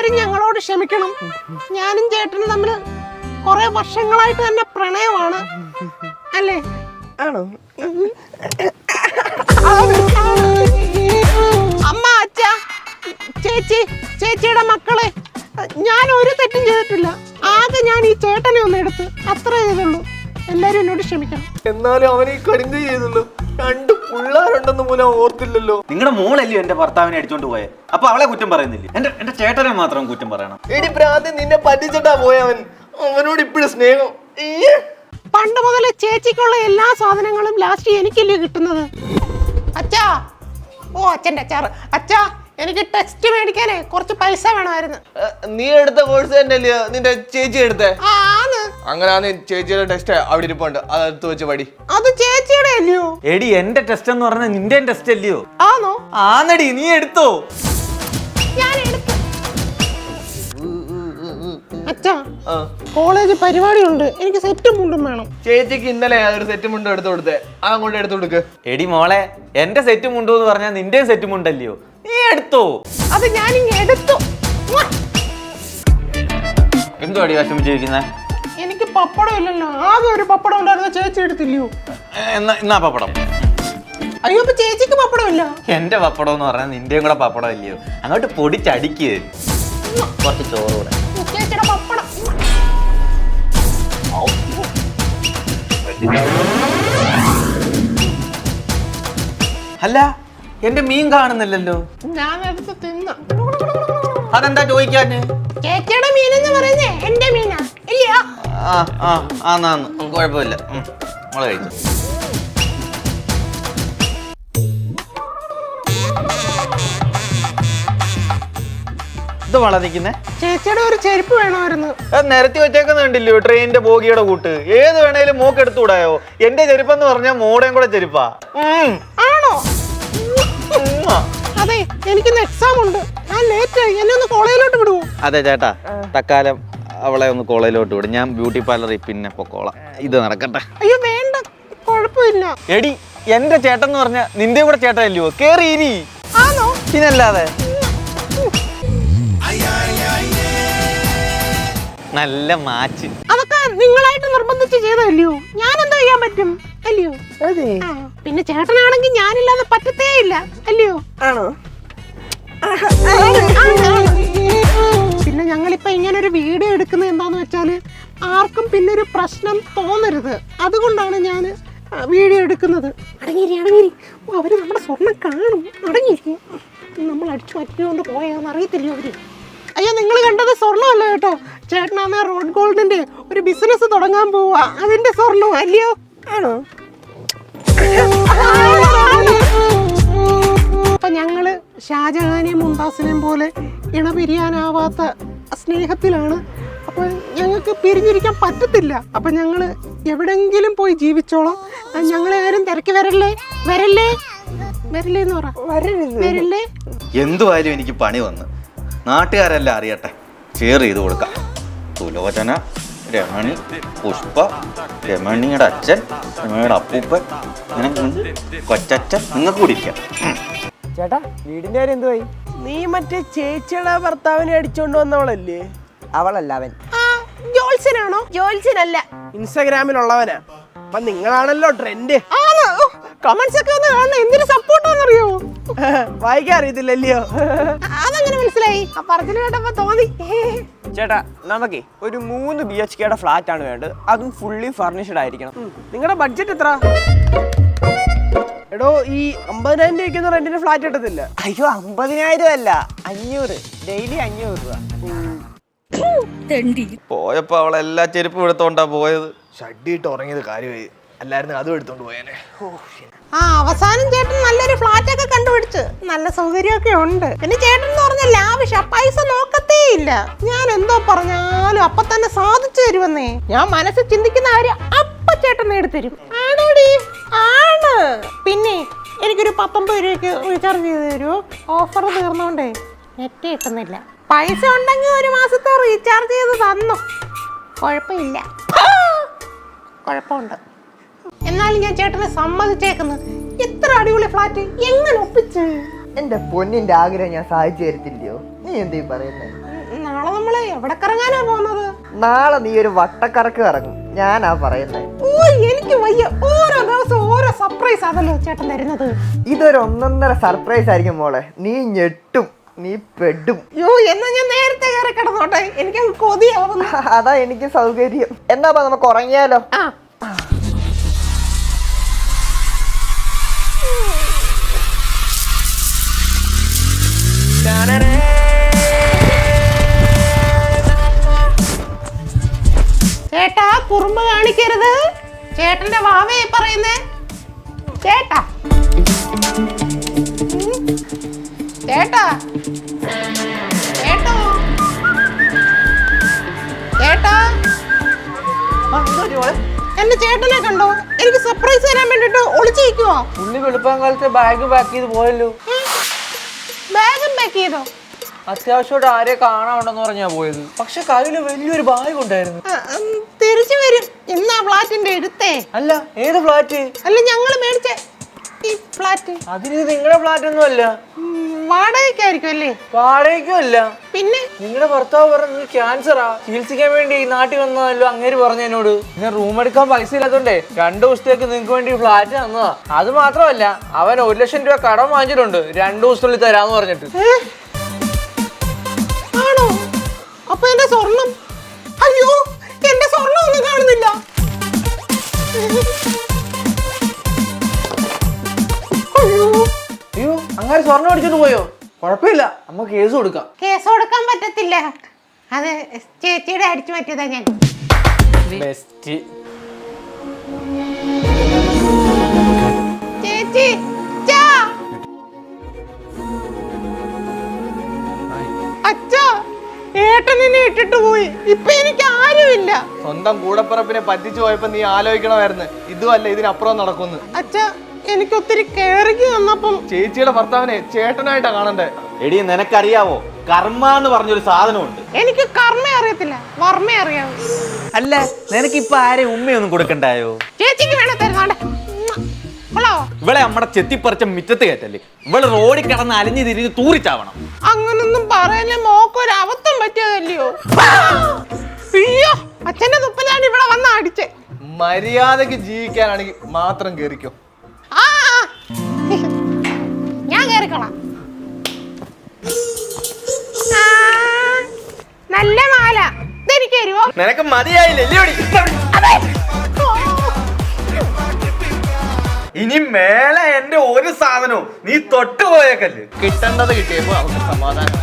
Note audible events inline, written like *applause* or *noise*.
എല്ലാരും ഞങ്ങളോട് ക്ഷമിക്കണം. ഞാനും ചേട്ടനും തമ്മിൽ കുറെ വർഷങ്ങളായിട്ട് തന്നെ പ്രണയമാണ്. അല്ലേ? ആണോ? അമ്മ അച്ഛ ചേച്ചി ചേച്ചിയുടെ മക്കളെ ഞാൻ ഒരു തെറ്റും ചെയ്തിട്ടില്ല. ആകെ ഞാൻ ഈ ചേട്ടനെ ഒന്ന് എടുത്ത് അത്ര ചെയ്തുള്ളൂ. എല്ലാരും എന്നോട് ക്ഷമിക്കണം. എന്നാലും അവനെ ഈ ചെയ്തുള്ളൂ. രണ്ട് പിള്ളേരുണ്ടെന്ന് പോലും അവൻ ഓർത്തില്ലല്ലോ. നിങ്ങളുടെ മോളല്ലയോ എന്റെ ഭർത്താവിനെ അടിച്ചോണ്ട് പോയെ? അപ്പൊ അവളെ കുറ്റം പറയുന്നില്ല? എന്റെ എന്റെ ചേട്ടനെ മാത്രം കുറ്റം പറയണം. എടി പ്രാന്തി നിന്നെ പറ്റിച്ചിട്ടാ പോയവൻ അവനോട് ഇപ്പോഴും സ്നേഹം. ഈയ്യ്. പണ്ട് മുതലേ ചേച്ചിക്കുള്ള എല്ലാ സാധനങ്ങളും ലാസ്റ്റ് എനിക്കല്ലേ കിട്ടുന്നത്? അച്ഛാ. ഓ അച്ഛന്റെ അച്ചാറ്. അച്ഛാ എനിക്ക് ടെസ്റ്റ് മേടിക്കാനേ കുറച്ച് പൈസ വേണമായിരുന്നു. ഏ, നീ എടുത്ത കോഴ്സ് തന്നെയല്ലേ നിന്റെ ചേച്ചി എടുത്തേ? ആ, അങ്ങനെ ചേച്ചിയുടെ ടെസ്റ്റ് അവിടെ ഇരിപ്പുണ്ട്. അതെടുത്ത് വെച്ച് പടി അത് ചേച്ചിയുടെ അല്ലയോ? എടി എന്റെ ടെസ്റ്റ് എന്ന് പറഞ്ഞാൽ നിന്റെ ടെസ്റ്റ് അല്ലയോ? ആണോ ആന്നടി നീ എടുത്തോ? ഞാൻ എടുത്തു. അച്ഛാ ആ. കോളേജ് പരിപാടിയുണ്ട്. എനിക്ക് സെറ്റും മുണ്ടും വേണം. ചേച്ചിക്ക് ഇന്നലെ ഒരു സെറ്റ് മുണ്ട് എടുത്തു കൊടുത്തേ. അതങ്ങോട്ട് എടുത്തു കൊടുക്ക്. എടി മോളെ എന്റെ സെറ്റ് മുണ്ടു എന്ന് പറഞ്ഞാൽ നിന്റെ സെറ്റ് മുണ്ടല്ലയോ നീ എടുത്തോ? അത് ഞാനിങ്ങ് എടുത്തു. ഉവ്വ. എന്തോ അടി വിഷമിച്ചിരിക്കുന്നേ എനിക്ക് പപ്പടം ഇല്ലല്ലോ. ആകെ ഒരു പപ്പടം ഉണ്ടായിരുന്ന ചേച്ചി എടുത്തില്ലയോ? എന്നാ എന്നാ പപ്പടം? അയ്യോ അപ്പൊ ചേച്ചിക്ക് പപ്പടം ഇല്ല എന്റെ പപ്പടം എന്ന് പറഞ്ഞാൽ നിന്റെയും കൂടെ പപ്പടം ഇല്ലയോ? അങ്ങോട്ട് പൊടിച്ചടിക്ക് കുറച്ച് ചോറ് കൂടെ. ചേച്ചിയുടെ പപ്പടം. അല്ല എന്റെ മീൻ കാണുന്നില്ലല്ലോ. ഞാൻ എടുത്ത് തിന്ന. അതെന്താ ചോദിക്കാൻ ചേച്ചിയുടെ മീനെന്ന് പറയുന്നേ എന്റെ മീനാ. ഇല്ലയോ? ആ ആ ആന്നാന്ന്. കുഴപ്പമില്ല. നമ്മൾ കഴിച്ചു. ഇത് വളർന്നിക്കുന്നേ ചേച്ചിയുടെ ഒരു ചെരുപ്പ് വേണമായിരുന്നു. നിരത്തി വെച്ചേക്കുന്ന കണ്ടില്ലയോ ട്രെയിനിന്റെ ബോഗിയുടെ കൂട്ട്. ഏത് വേണേലും മൂക്ക് എടുത്തുകൂടായോ എന്റെ ചെരുപ്പെന്ന് പറഞ്ഞാൽ മോടേം കൂടെ ചെരുപ്പാ. ഉം. ആണോ? ഉം. അതെ എനിക്കിന്ന് എക്സാം ഉണ്ട്. ഞാൻ ലേറ്റ് ആയി. എന്നെ ഒന്ന് കോളേജിലോട്ട് വിടുവോ അതെ ചേട്ടാ. തക്കാലം അവളെ ഒന്ന് കോളേജിലോട്ട് വിടും. ഞാൻ ബ്യൂട്ടി പാർലറിൽ പിന്നെ പൊക്കോളാം. ഇത് നടക്കട്ടെ. അയ്യോ വേണ്ട. കുഴപ്പമില്ല. എടി എന്റെ ചേട്ടൻ എന്ന് പറഞ്ഞ നിന്റെ കൂടെ ചേട്ടൻ അല്ലയോ കേറി ഇരി. ആണോ? പിന്നല്ലാതെ. നല്ല മാച്ച്. അതൊക്കെ നിങ്ങളായിട്ട് നിർബന്ധിച്ച് ചെയ്തല്ലയോ ഞാൻ എന്താ ചെയ്യാൻ പറ്റും? അല്ലയോ? അതെ. പിന്നെ ചേട്ടനാണെങ്കിൽ ഞാനില്ലാതെ പറ്റത്തേ ഇല്ല അല്ലയോ? ആണോ? പിന്നെ ഞങ്ങളിപ്പോ ഇങ്ങനെ ഒരു വീഡിയോ എടുക്കുന്നത് എന്താന്ന് വെച്ചാൽ ആർക്കും പിന്നെ ഒരു പ്രശ്നം തോന്നരുത്. അതുകൊണ്ടാണ് ഞാൻ വീഡിയോ എടുക്കുന്നത്. അടങ്ങിരി അടങ്ങിരി. ഓ, അവർ നമ്മുടെ സ്വർണം കാണും. അടങ്ങിയിരിക്കും നമ്മൾ അടിച്ചു മാറ്റിക്കൊണ്ട് പോയാന്ന് അറിയത്തില്ല അവർ? അയ്യോ നിങ്ങൾ കണ്ടത് സ്വർണമല്ല കേട്ടോ. ചേട്ടനാണ് റോഡ് ഗോൾഡിന്റെ ഒരു ബിസിനസ് തുടങ്ങാൻ പോവാ അതിന്റെ സ്വർണം അല്ലയോ? ആണോ? അപ്പൊ ഞങ്ങൾ ഷാജഹാനെയും മുംതാസിനെയും പോലെ ഇണപിരിയാനാവാത്ത സ്നേഹത്തിലാണ്. അപ്പൊ ഞങ്ങൾക്ക് പിരിഞ്ഞിരിക്കാൻ പറ്റത്തില്ല. അപ്പൊ ഞങ്ങൾ എവിടെങ്കിലും പോയി ജീവിച്ചോളാം. ഞങ്ങളെ ആരും തിരക്കി വരല്ലേ? വരല്ലേ? വരല്ലേ എന്ന് പറ വരല്ലേ? എന്തുവായാലും എനിക്ക് പണി വന്ന്. നാട്ടുകാരെല്ലാം അറിയട്ടെ. ഷെയർ ചെയ്ത് കൊടുക്കാം. സുലോചന രമണി പുഷ്പ രമണിയുടെ അച്ഛൻ രമണിയുടെ അപ്പൂപ്പൻ അങ്ങനെ കൊച്ചച്ഛൻ നിങ്ങൾക്ക് കുടിക്കാം ചേട്ടാ വീടിന്റെ കാര്യം എന്തുവായി? നീ മറ്റേ ചേച്ചിയുടെ ഭർത്താവിനെ അടിച്ചോണ്ട് വന്നവളല്ലേ? അവളല്ല അവൻ. ജോൽസനാണോ ജോൽസനല്ല ഇൻസ്റ്റാഗ്രാമിലുള്ളവനാ. അപ്പൊ നിങ്ങളാണല്ലോ ട്രെൻഡ്. കമന്റ്സ് ഒക്കെ ഒന്ന് കാണണം. എന്തിനു സപ്പോർട്ടാന്നറിയോ *laughs* വായിക്കാൻ അറിയത്തില്ലല്ലയോ? അതങ്ങനെ മനസ്സിലായി. ആ പറച്ചിൽ കേട്ടപ്പോ തോന്നി. *laughs* ചേട്ടാ നമുക്കേ ഒരു മൂന്ന് ബി എച്ച് കെയുടെ ഫ്ലാറ്റ് ആണ് വേണ്ടത്. അതും ഫുള്ളി ഫർണിഷ്ഡ് ആയിരിക്കണം. നിങ്ങളുടെ ബഡ്ജറ്റ് എത്ര? എടോ ഈ അമ്പതിനായിരം രൂപയ്ക്കൊന്നും റെന്റിന് ഫ്ലാറ്റ് കിട്ടത്തില്ല. അയ്യോ അമ്പതിനായിരം അല്ല. അഞ്ഞൂറ്. ഡെയിലി അഞ്ഞൂറ് രൂപ. പോയപ്പോ അവളെ എല്ലാ ചെരുപ്പും എടുത്തോണ്ടാ പോയത്. ഷഡ്ഡിട്ട് ഉറങ്ങിയത് കാര്യമായി. അല്ലായിരുന്നു അതും എടുത്തോണ്ട് പോയേനെ. ആ അവസാനം ചേട്ടൻ നല്ലൊരു ഫ്ലാറ്റ് ഒക്കെ കണ്ടുപിടിച്ച്. നല്ല സൗകര്യമൊക്കെ ഉണ്ട്. പിന്നെ ചേട്ടൻ എന്ന് പറഞ്ഞാൽ ലാവിഷ പൈസ നോക്കത്തേ ഇല്ല ഞാൻ എന്തോ പറഞ്ഞാലും അപ്പൊ തന്നെ സാധിച്ചു തരുമെന്നേ. ഞാൻ മനസ്സിൽ ചിന്തിക്കുന്ന കാര്യം അപ്പ ചേട്ടൻ നേടിത്തരും ആണോടി? ആണ്. പിന്നെ എനിക്കൊരു പത്തൊമ്പത് രൂപയ്ക്ക് റീചാർജ് ചെയ്ത് തരുമോ ഓഫർ തീർന്നോണ്ടേ നെറ്റ് കിട്ടുന്നില്ല. പൈസ ഉണ്ടെങ്കിൽ ഒരു മാസത്തെ റീചാർജ് ചെയ്ത് തന്നു. കുഴപ്പമില്ല! *gasps* കുഴപ്പമുണ്ട്. എന്നാലും ഞാൻ ചേട്ടനെ സമ്മതിച്ചേക്കുന്നു. എത്ര അടിപൊളി ഫ്ലാറ്റ് എങ്ങനെ ഒപ്പിച്ച്? എന്റെ പൊന്നിന്റെ ആഗ്രഹം ഞാൻ സാധിച്ചു തരത്തില്ലയോ? നീ എന്തീ പറയുന്നത് നാളെ നമ്മൾ എവിടെ കറങ്ങാനാ പോകുന്നത്? നാളെ നീ ഒരു വട്ടക്കറക്ക് ഇറങ്ങും ഞാനാ പറയുന്നത് ഓ എനിക്ക് വയ്യ. ഓരോ ദിവസം ഓരോ സർപ്രൈസ് ആണല്ലോ ചേട്ടൻ തരുന്നത്. ഇതൊരു ഒന്നൊന്നര സർപ്രൈസ് ആയിരിക്കും മോളെ. നീ ഞെട്ടും. നീ പെടും. യോ എന്നാ ഞാൻ നേരത്തെ കയറി കിടന്നോട്ടെ. എനിക്ക് കൊതിയാവുന്നു. *laughs* അതാ എനിക്ക് സൗകര്യം. എന്നാ നമുക്ക് ഉറങ്ങിയാലോ? ആ കുറുമ്പ് കാണിക്കരുത്. ചേട്ടന്റെ വാവേ പറയുന്നേ. ചേട്ടാ. ചേട്ടാ. ചേട്ടോ. ചേട്ടാ. എന്നെ ചേട്ടനെ കണ്ടോ? എനിക്ക് സർപ്രൈസ് തരാൻ വേണ്ടിട്ട് ഒളിച്ചിരിക്കുവോ പുള്ളി വെളുപ്പാൻ കാലത്തെ ബാഗ് പാക്ക് ചെയ്ത് പോയല്ലോ. ബാഗും പാക്ക് ചെയ്തോ? അത്യാവശ്യമായിട്ട് ആരെ കാണാനുണ്ടെന്ന് പറഞ്ഞാ പോയത്. പക്ഷെ കയ്യിൽ വലിയൊരു ബാഗ് ഉണ്ടായിരുന്നു. തിരിച്ചു വരും. എന്നാ ഫ്ലാറ്റിന്റെ എടുത്തേ അല്ല ഏത് ഫ്ലാറ്റ്? അല്ല ഞങ്ങൾ മേടിച്ച ഈ ഫ്ലാറ്റ്. അതിന് നിങ്ങളുടെ ഫ്ലാറ്റ് ഒന്നും അല്ല. വാടകയ്ക്കായിരിക്കും അല്ലേ? വാടകയ്ക്കും അല്ല. പിന്നെ? നിങ്ങളുടെ ഭർത്താവ് പറഞ്ഞു ക്യാൻസറാ. ചികിത്സിക്കാൻ വേണ്ടി ഈ നാട്ടിൽ വന്നതല്ലോ അങ്ങേര് പറഞ്ഞു എന്നോട്. പിന്നെ റൂം എടുക്കാൻ പൈസ ഇല്ലാത്തോണ്ടേ രണ്ടു ദിവസത്തേക്ക് നിങ്ങൾക്ക് വേണ്ടി ഫ്ലാറ്റ് തന്നതാ. അത് മാത്രമല്ല അവൻ ഒരു ലക്ഷം രൂപ കടം വാങ്ങിച്ചിട്ടുണ്ട്. രണ്ടു ദിവസത്തിനുള്ളിൽ തരാന്ന് പറഞ്ഞിട്ട്? ആണോ? അപ്പൊ എന്റെ സ്വർണം? അയ്യോ എന്റെ സ്വർണം ഒന്നും കാണുന്നില്ല. അയ്യോ. അങ്ങനെ സ്വർണം അടിച്ചിട്ട് പോയോ? കുഴപ്പമില്ല നമുക്ക് കേസ് കൊടുക്കാം. കേസ് കൊടുക്കാൻ പറ്റത്തില്ല. അത് ചേച്ചിയുടെ അടിച്ചു പറ്റിയതാ ഞാൻ. ബെസ്റ്റ് ചേച്ചി ഏട്ടനെ ഇട്ടിട്ട് പോയി. ഇപ്പൊ എനിക്ക് ആരുമില്ല. സ്വന്തം കൂടപ്പിറപ്പിനെ പറ്റിച്ചു പോയപ്പോ നീ ആലോചിക്കണമായിരുന്നു. ഇതുമല്ല ഇതിനപ്പുറം നടക്കുന്നു. അച്ഛാ എനിക്ക് ഒത്തിരി കേറിക്ക് വന്നപ്പം ചേച്ചിയുടെ ഭർത്താവിനെ ചേട്ടനായിട്ടാ കാണണ്ടേ? എടി നിനക്കറിയാവോ? കർമ്മ എന്ന് പറഞ്ഞൊരു സാധനമുണ്ട്. എനിക്ക് കർമ്മ അറിയത്തില്ല. വർമ്മ അറിയാവൂ. അല്ല നിനക്കിപ്പൊ ആരെയും ഉമ്മയൊന്നും കൊടുക്കണ്ടായോ? ചേച്ചിക്ക് വേണേ തരുന്നാണ്ട് ഇവളെ നമ്മടെ ചെത്തിപ്പറിച്ച മിറ്റത്ത് കയറ്റല്ലേ? ഇവൾ റോഡിൽ കിടന്ന് അലിഞ്ഞു തിരിഞ്ഞ് തൂറിച്ചാവണം. അങ്ങനൊന്നും പറയല്ലേ മോക്കൊരു അബദ്ധം പറ്റിയതല്ലയോ? അയ്യോ അച്ഛന്റെ തുപ്പലാണ് ഇവിടെ വന്ന് അടിച്ചേ. മര്യാദയ്ക്ക് ജീവിക്കാനാണെങ്കിൽ മാത്രം കേറിക്കോ. ആ. ഞാൻ കേറിക്കോളാം. ആ, നല്ല മാല. ഇതെനിക്ക് തരുവോ? നിനക്ക് മതിയായില്ലേ? ഇനി മേലെ എന്റെ ഒരു സാധനവും നീ തൊട്ടുപോയേക്കല്ലേ. കിട്ടേണ്ടത് കിട്ടിയപ്പോ അവർക്ക് സമാധാനം.